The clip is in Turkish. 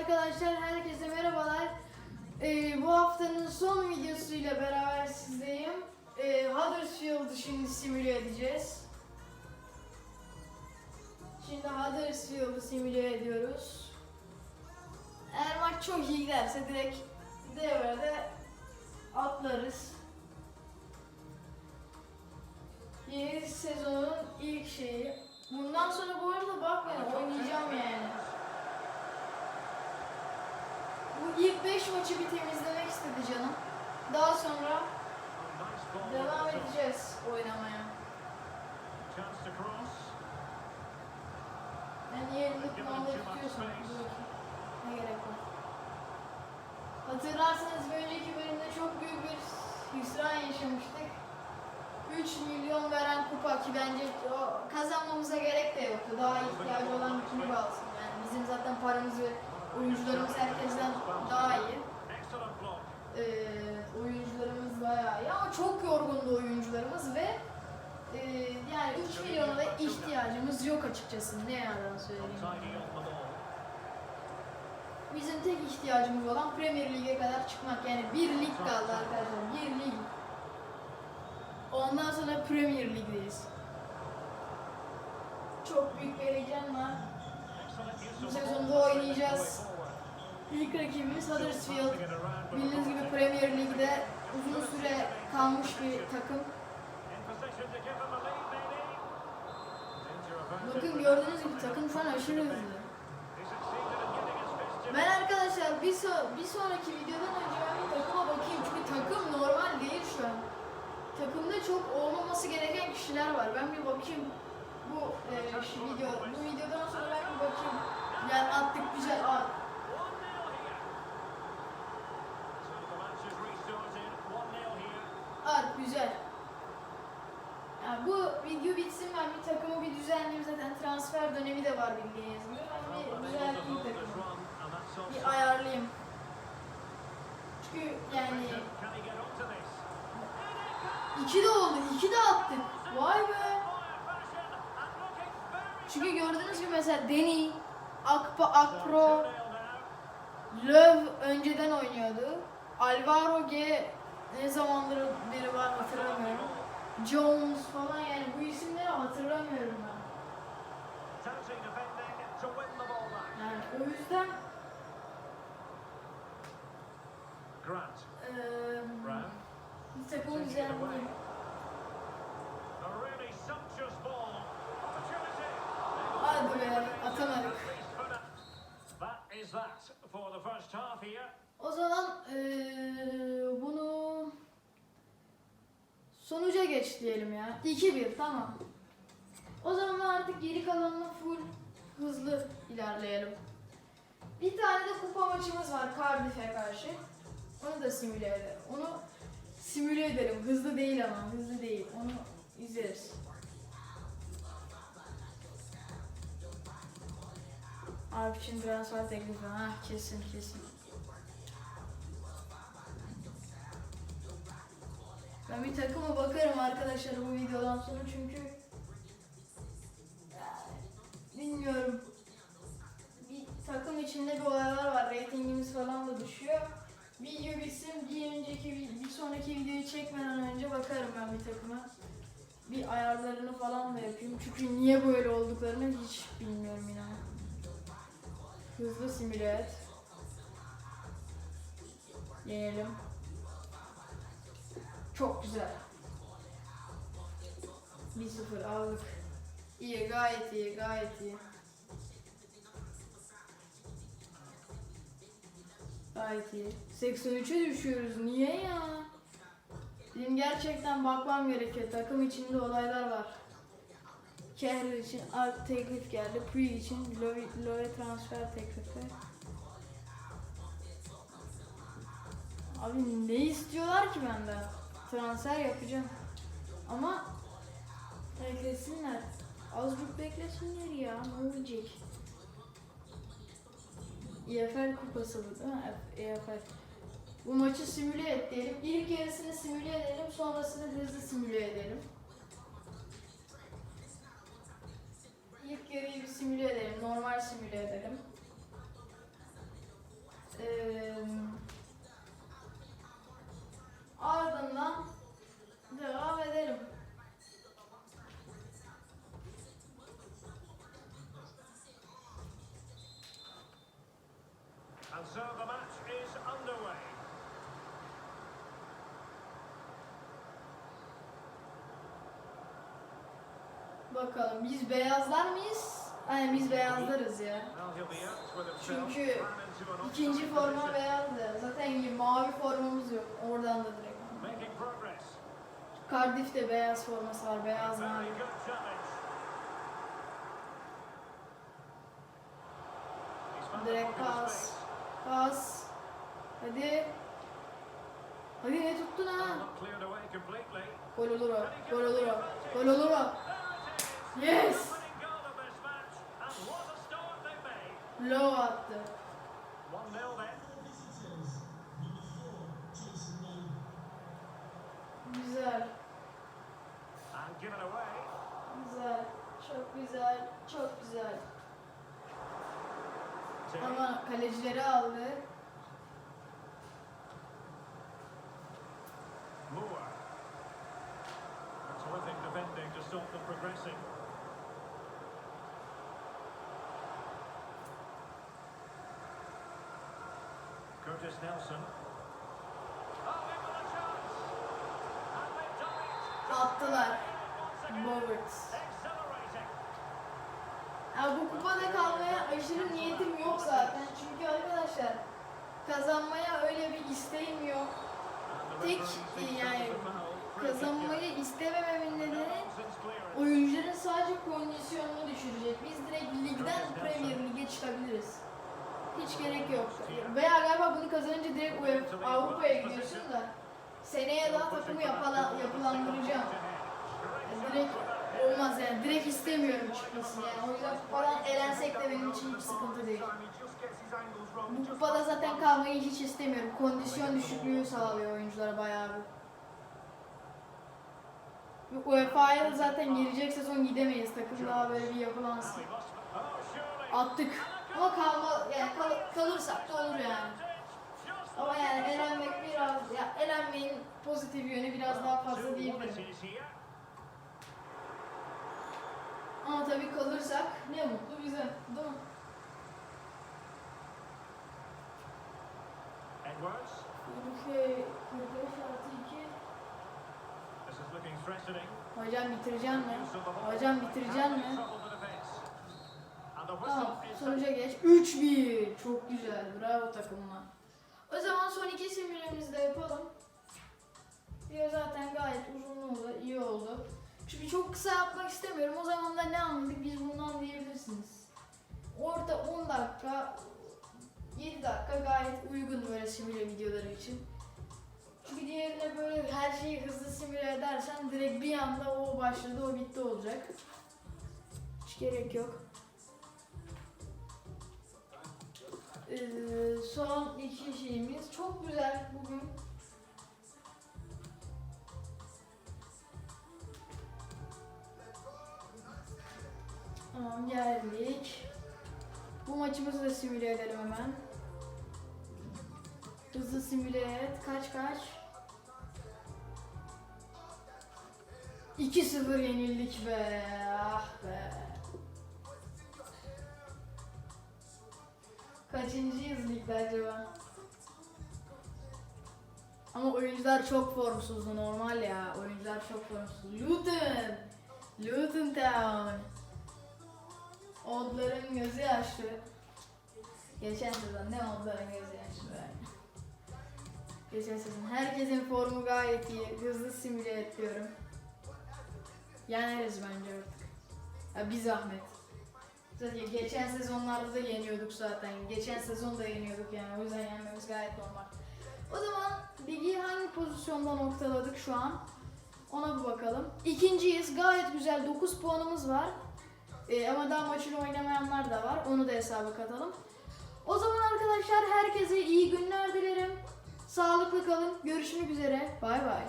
arkadaşlar, herkese merhabalar. Ee, bu haftanın son videosuyla beraber sizdeyim. Ee, Huddersfield'ı şimdi simüle edeceğiz. Şimdi Huddersfield'ı simüle ediyoruz. Eğer maç çok iyi giderse direkt devrede atlarız. Yeni sezonun ilk şeyi. Bundan sonra bu arada bakmayın oynayacağım yani. Bu ilk 5 maçı bir temizlemek istedi canım. Daha sonra devam edeceğiz oynamaya. Ben niye elini kumanda bakayım. Ne gerek var? Hatırlarsanız bir önceki bölümde çok büyük bir hüsran yaşamıştık. 3 milyon veren kupa ki bence kazanmamıza gerek de yoktu. Daha ihtiyacı olan bir kulüp alsın. Yani bizim zaten paramız ve oyuncularımız herkesten daha iyi. Ee, oyuncularımız bayağı iyi ama çok yorgundu oyuncularımız ve e, yani 3 milyona da ihtiyacımız yok açıkçası. Ne yalan söyleyeyim. Bizim tek ihtiyacımız olan Premier Lig'e kadar çıkmak. Yani bir lig kaldı arkadaşlar. Bir lig. Ondan sonra Premier Lig'deyiz. Çok büyük bir heyecanla Excellent use bu of the sezonda ball. oynayacağız. İlk rakibimiz Huddersfield. Bildiğiniz gibi. Premier Lig'de uzun süre kalmış bir takım. Bakın gördüğünüz gibi takım şu an aşırı hızlı. Ben arkadaşlar bir, so- bir sonraki videodan önce bir takıma bakayım çünkü takım normal değil şu an. Takımda çok olmaması gereken kişiler var. Ben bir bakayım bu e, video bu videodan sonra ben bir bakayım. Yani attık güzel at. 1-0 here. So the match is restarted. 1-0 here. At güzel. Yani bu video bitsin ben bir takımı bir düzenleyeyim zaten transfer dönemi de var bildiğiniz gibi. Ben bir düzenleyeyim takımı. Bir ayarlayayım. Çünkü yani iki de oldu, iki de attık. Vay be. Çünkü gördüğünüz gibi mesela Deni, Akpa, Akpro, 2-0 now. Löw önceden oynuyordu. Alvaro G ne zamandır biri var hatırlamıyorum. Jones falan yani bu isimleri hatırlamıyorum ben. Yani o yüzden really sumptuous ball. Opportunity. Hadi be atamadık. İs that for the first half here. O zaman eee, bunu sonuca geç diyelim ya. 2-1 tamam. O zaman artık geri kalanını full hızlı ilerleyelim. Bir tane de kupa maçımız var Cardiff'e karşı. Onu da simüle ederim. Onu simüle ederim. Hızlı değil ama hızlı değil. Onu Abi için transfer teklifi. Ha kesin kesin. Ben bir takıma bakarım arkadaşlar bu videodan sonra çünkü bilmiyorum. Bir takım içinde bir olaylar var. Ratingimiz falan da düşüyor. Video bitsin bir önceki bir sonraki videoyu çekmeden önce bakarım ben bir takıma. Bir ayarlarını falan da yapayım. Çünkü niye böyle olduklarını hiç bilmiyorum inan. Hızlı simüle et. Yenelim. Çok güzel. 1-0 aldık. İyi gayet iyi gayet iyi. Gayet iyi. 83'e düşüyoruz. Niye ya? Benim gerçekten bakmam gerekiyor. Takım içinde olaylar var. Kehrer için art teklif geldi. Puig için Lowe transfer teklifi. Abi ne istiyorlar ki benden? Transfer yapacağım. Ama beklesinler. Azıcık beklesinler ya. Ne olacak? EFL kupası bu değil mi? EFL. Bu maçı simüle et diyelim. İlk yarısını simüle edelim. Sonrasını hızlı simüle edelim. So the match is underway. Bakalım biz beyazlar mıyız? Aynen biz beyazlarız ya. Çünkü ikinci forma beyazdı. Zaten mavi formamız yok. Oradan da direkt. Cardiff'te beyaz forması var. Beyaz mavi. Direkt pas. Olur o. Gol olur o. Gol olur o. Yes. Low attı. 1-0 then. Güzel. Güzel. Çok güzel. Çok güzel. Ama kalecileri aldı. Moore. Attılar. Exhilarating. Ya bu kupada kalmaya aşırı niyetim yok zaten. Çünkü arkadaşlar kazanmaya öyle bir isteğim yok. Tek, thinks yani, Kazanmayı istemememin nedeni oyuncuların sadece kondisyonunu düşürecek. Biz direkt ligden Premier Lig'e çıkabiliriz. Hiç gerek yok. Veya galiba bunu kazanınca direkt UEFA Avrupa'ya gidiyorsun da seneye daha takımı yapala, yapılandıracağım. Yani direkt olmaz yani. Direkt istemiyorum çıkmasını yani. O yüzden kupadan elensek de benim için hiç sıkıntı değil. Bu kupada zaten kalmayı hiç istemiyorum. Kondisyon düşüklüğü sağlıyor oyunculara bayağı bir. UEFA'ya zaten gelecek sezon gidemeyiz. Takım daha böyle bir yapılansın. Attık. Ama kalma yani kal- kalırsak da olur yani. Ama yani elenmek biraz ya elenmeyin pozitif yönü biraz daha fazla diyebilirim. Ama tabii kalırsak ne mutlu bize. Değil mi? Edwards. 45 artı 2. This is looking threatening. Hocam bitireceksin mi? Hocam bitireceksin mi? Trouble the defense. And the Tamam sonuca geç. 3-1. Çok güzel. Bravo takımıma. O zaman son iki simülemizi de yapalım. Video zaten gayet uzun oldu. iyi oldu. Çünkü çok kısa yapmak istemiyorum. O zaman da ne anladık biz bundan diyebilirsiniz. Orta 10 dakika 7 dakika gayet uygun böyle simüle videoları için. Çünkü diğerine böyle her şeyi hızlı simüle edersen direkt bir anda o başladı o bitti olacak. Hiç gerek yok. Ee, son iki şeyimiz çok güzel bugün. Tamam geldik. Bu maçımızı da simüle edelim hemen. Hızlı simüle et. Kaç kaç? 2-0 yenildik be. Kaçıncıyız ligde acaba? Ama oyuncular çok formsuzdu normal ya. Oyuncular çok formsuz. Luton! Luton Town! Odların gözü yaşlı. Geçen sezon ne Odların gözü yaşlı be. Geçen sezon herkesin formu gayet iyi. Hızlı simüle et diyorum. Yeneriz bence artık. Ya bir zahmet. Geçen sezonlarda da yeniyorduk zaten. Geçen sezon da yeniyorduk yani. O yüzden yenmemiz gayet normal. O zaman ligi hangi pozisyonda noktaladık şu an? Ona bir bakalım. İkinciyiz. Gayet güzel. 9 puanımız var. Ee, ama daha maçını oynamayanlar da var. Onu da hesaba katalım. O zaman arkadaşlar herkese iyi günler dilerim. Sağlıklı kalın. Görüşmek üzere. Bay bay.